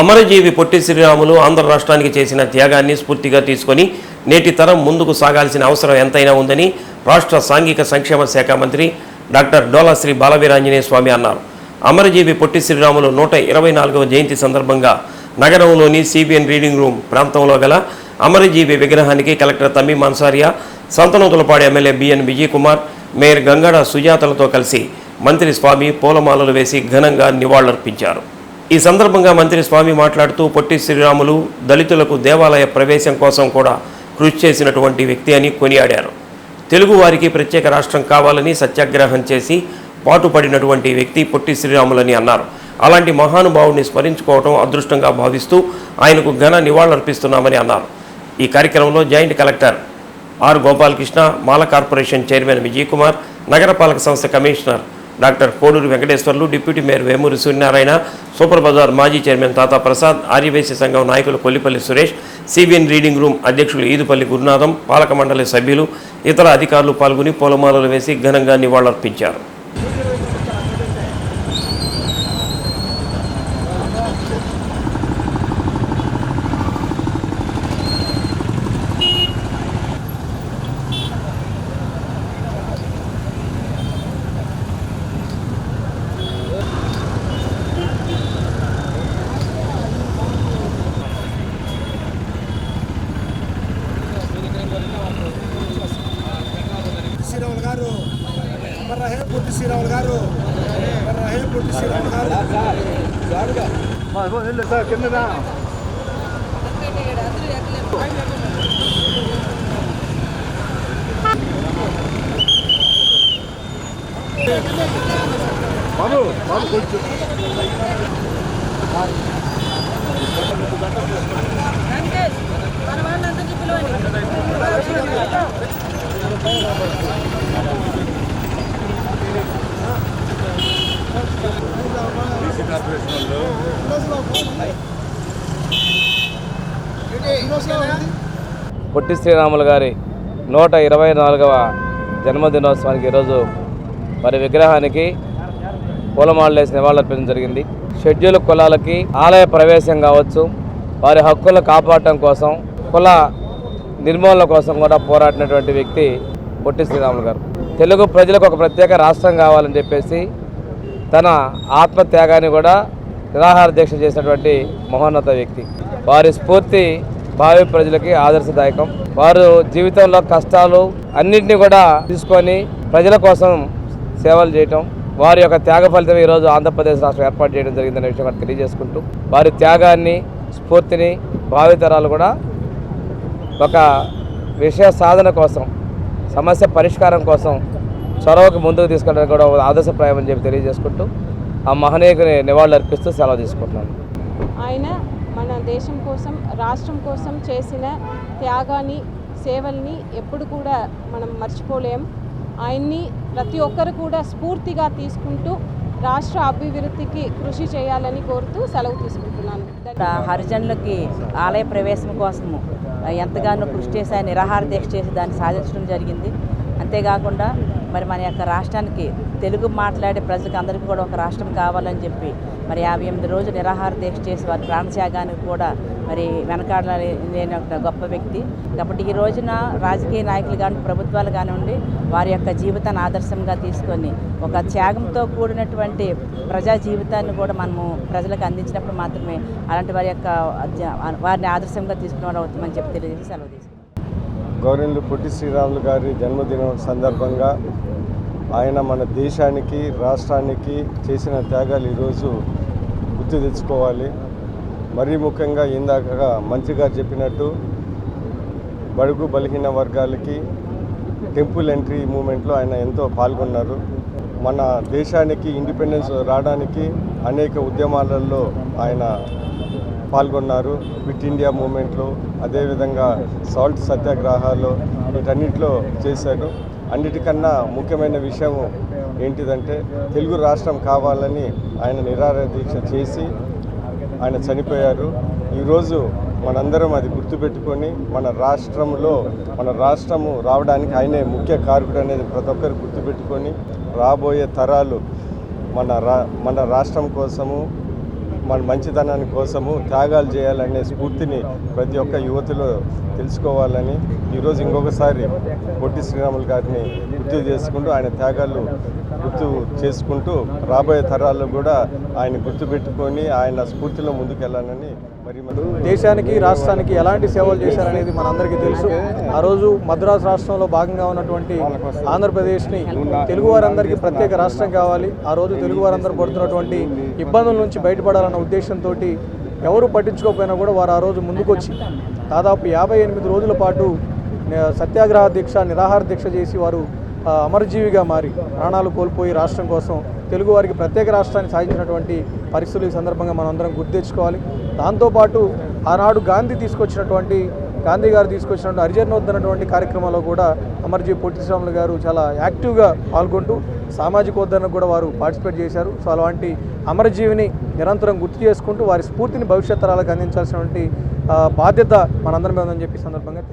అమరజీవి పొట్టి శ్రీరాములు ఆంధ్ర రాష్ట్రానికి చేసిన త్యాగాన్ని స్ఫూర్తిగా తీసుకొని నేటి తరం ముందుకు సాగాల్సిన అవసరం ఎంతైనా ఉందని రాష్ట్ర సాంఘిక సంక్షేమ శాఖ మంత్రి డాక్టర్ డోలా శ్రీ బాలవీరాంజనేయ స్వామి అన్నారు. అమరజీవి పొట్టి శ్రీరాములు నూట ఇరవై నాలుగవ జయంతి సందర్భంగా నగరంలోని సిబిఎన్ రీడింగ్ రూమ్ ప్రాంతంలో గల అమరజీవి విగ్రహానికి collector Tameem Ansaria Santhanuthalapadu MLA BN Vijay Kumar mayor Gangada సుజాతలతో కలిసి మంత్రి స్వామి పూలమాలలు వేసి ఘనంగా నివాళులర్పించారు. ఈ సందర్భంగా మంత్రి స్వామి మాట్లాడుతూ పొట్టి శ్రీరాములు దళితులకు దేవాలయ ప్రవేశం కోసం కూడా కృషి చేసినటువంటి వ్యక్తి అని కొనియాడారు. తెలుగు వారికి ప్రత్యేక రాష్ట్రం కావాలని సత్యాగ్రహం చేసి పాటుపడినటువంటి వ్యక్తి పొట్టి శ్రీరాములని అన్నారు. అలాంటి మహానుభావుడిని స్మరించుకోవడం అదృష్టంగా భావిస్తూ ఆయనకు ఘన నివాళులర్పిస్తున్నామని అన్నారు. ఈ కార్యక్రమంలో joint collector R Gopalakrishna Mala corporation chairman Vijay Kumar నగరపాలక సంస్థ commissioner doctor Koduru Venkateswarlu deputy mayor Vemuri Suryanarayana super bazaar మాజీ చైర్మన్ తాతా ప్రసాద్ ఆర్యవేశ సంఘం నాయకులు Kollipalli Suresh CBN reading room అధ్యక్షులు ఈదుపల్లి గురునాథం పాలక మండలి సభ్యులు ఇతర అధికారులు పాల్గొని పూలమాలలు వేసి ఘనంగా నివాళులర్పించారు శ్రీరాములు గారు మరి రహే పూర్తి శ్రీరాములు గారు మరి రహే పూర్తి శ్రీరాములు కింద బాబు బాబు కొంచెం మన వాళ్ళందరికీ పిలవండి పొట్టి శ్రీరాములు గారి నూట ఇరవై నాలుగవ జన్మదినోత్సవానికి ఈరోజు మరి విగ్రహానికి పూలమాలలు వేసి నివాళులర్పించడం జరిగింది. షెడ్యూల్ కులాలకి ఆలయ ప్రవేశం కావచ్చు వారి హక్కులను కాపాడటం కోసం కుల నిర్మూలన కోసం కూడా పోరాడినటువంటి వ్యక్తి పొట్టి శ్రీరాములు గారు. తెలుగు ప్రజలకు ఒక ప్రత్యేక రాష్ట్రం కావాలని చెప్పేసి తన ఆత్మత్యాగాన్ని కూడా నిరాహార దీక్ష చేసినటువంటి మహోన్నత వ్యక్తి. వారి స్ఫూర్తి భావి ప్రజలకి ఆదర్శదాయకం. వారు జీవితంలో కష్టాలు అన్నింటినీ కూడా తీసుకొని ప్రజల కోసం సేవలు చేయటం వారి యొక్క త్యాగ ఫలితం ఈరోజు ఆంధ్రప్రదేశ్ రాష్ట్రం ఏర్పాటు చేయడం జరిగిందనే విషయం కూడా తెలియజేసుకుంటూ వారి త్యాగాన్ని స్ఫూర్తిని భావితరాలు కూడా ఒక విషయ సాధన కోసం సమస్య పరిష్కారం కోసం చొరవకు ముందుకు తీసుకెళ్ళడానికి కూడా ఒక ఆదర్శప్రాయం అని చెప్పి తెలియజేసుకుంటూ ఆ మహనీయుని నివాళులు అర్పిస్తూ సెలవు తీసుకుంటున్నాను. ఆయన మన దేశం కోసం రాష్ట్రం కోసం చేసిన త్యాగాన్ని సేవల్ని ఎప్పుడు కూడా మనం మర్చిపోలేం. ఆయన్ని ప్రతి ఒక్కరు కూడా స్ఫూర్తిగా తీసుకుంటూ రాష్ట్ర అభివృద్ధికి కృషి చేయాలని కోరుతూ సెలవు తీసుకుంటున్నాను. హరిజనులకి ఆలయ ప్రవేశం కోసము ఎంతగానో కృషి చేసి ఆయన నిరాహార దీక్ష చేసి దాన్ని సాధించడం జరిగింది. అంతేకాకుండా మరి మన యొక్క రాష్ట్రానికి తెలుగు మాట్లాడే ప్రజలకు అందరికీ కూడా ఒక రాష్ట్రం కావాలని చెప్పి మరి యాభై ఎనిమిది రోజులు నిరాహార దీక్ష చేసి వారి ప్రాణత్యాగానికి కూడా మరి వెనకాడలేని లేని ఒక గొప్ప వ్యక్తి. కాబట్టి ఈ రోజున రాజకీయ నాయకులు కానీ ప్రభుత్వాలు కానివ్వండి వారి యొక్క జీవితాన్ని ఆదర్శంగా తీసుకొని ఒక త్యాగంతో కూడినటువంటి ప్రజా జీవితాన్ని కూడా మనము ప్రజలకు అందించినప్పుడు మాత్రమే అలాంటి వారి యొక్క వారిని ఆదర్శంగా తీసుకునే వాళ్ళు అవుతామని చెప్పి తెలియజేసి సెలవు తీసుకుంటాం గౌరవులు పొట్టి శ్రీరాములు గారి జన్మదినం సందర్భంగా ఆయన మన దేశానికి రాష్ట్రానికి చేసిన త్యాగాలు ఈరోజు గుర్తు తెచ్చుకోవాలి. మరీ ముఖ్యంగా ఇందాక మంత్రి గారు చెప్పినట్టు బడుగు బలహీన వర్గాలకి టెంపుల్ ఎంట్రీ మూమెంట్లో ఆయన ఎంతో పాల్గొన్నారు. మన దేశానికి ఇండిపెండెన్స్ రావడానికి అనేక ఉద్యమాలలో ఆయన పాల్గొన్నారు. క్విట్ ఇండియా మూమెంట్లో అదేవిధంగా సాల్ట్ సత్యాగ్రహాలు వీటన్నిటిలో చేశారు అన్నిటికన్నా ముఖ్యమైన విషయం ఏంటిదంటే తెలుగు రాష్ట్రం కావాలని ఆయన నిరార దీక్ష చేసి ఆయన చనిపోయారు. ఈరోజు మనందరం అది గుర్తుపెట్టుకొని మన రాష్ట్రంలో మన రాష్ట్రము రావడానికి ఆయనే ముఖ్య కారకుడు అనేది ప్రతి ఒక్కరు గుర్తుపెట్టుకొని రాబోయే తరాలు మన రా మన రాష్ట్రం కోసము మన మంచితనాన్ని కోసము త్యాగాలు చేయాలనే స్ఫూర్తిని ప్రతి ఒక్క యువతిలో తెలుసుకోవాలని ఈరోజు ఇంకొకసారి పొట్టి శ్రీరాములు గారిని గుర్తు చేసుకుంటూ ఆయన త్యాగాలు గుర్తు చేసుకుంటూ రాబోయే తరాల్లో కూడా ఆయన గుర్తుపెట్టుకొని ఆయన స్ఫూర్తిలో ముందుకెళ్ళాలని దేశానికి రాష్ట్రానికి ఎలాంటి సేవలు చేశారనేది మనందరికీ తెలుసు. ఆ రోజు మద్రాసు రాష్ట్రంలో భాగంగా ఉన్నటువంటి ఆంధ్రప్రదేశ్ని తెలుగు వారందరికీ ప్రత్యేక రాష్ట్రం కావాలి. ఆ రోజు తెలుగు వారందరూ పడుతున్నటువంటి ఇబ్బందుల నుంచి బయటపడాలన్న ఉద్దేశంతో ఎవరు పట్టించుకోకపోయినా కూడా వారు ఆ రోజు ముందుకొచ్చి దాదాపు యాభై ఎనిమిది రోజుల పాటు సత్యాగ్రహ దీక్ష నిరాహార దీక్ష చేసి వారు అమరజీవిగా మారి ప్రాణాలు కోల్పోయి రాష్ట్రం కోసం తెలుగు వారికి ప్రత్యేక రాష్ట్రాన్ని సాధించినటువంటి పరిస్థితులు ఈ సందర్భంగా మనం అందరం గుర్తు తెచ్చుకోవాలి. దాంతోపాటు ఆనాడు గాంధీ తీసుకొచ్చినటువంటి గాంధీ గారు తీసుకొచ్చినటువంటి హరిజనోద్ధరణటువంటి కార్యక్రమంలో కూడా అమర్జీ పొట్టి శ్రీరాములు గారు చాలా యాక్టివ్గా పాల్గొంటూ సామాజిక కూడా వారు పార్టిసిపేట్ చేశారు. సో అలాంటి అమరజీవిని నిరంతరం గుర్తు చేసుకుంటూ వారి స్ఫూర్తిని భవిష్యత్ తరాలకు అందించాల్సినటువంటి బాధ్యత మనందరి మీద ఉందని చెప్పి సందర్భంగా తెలియదు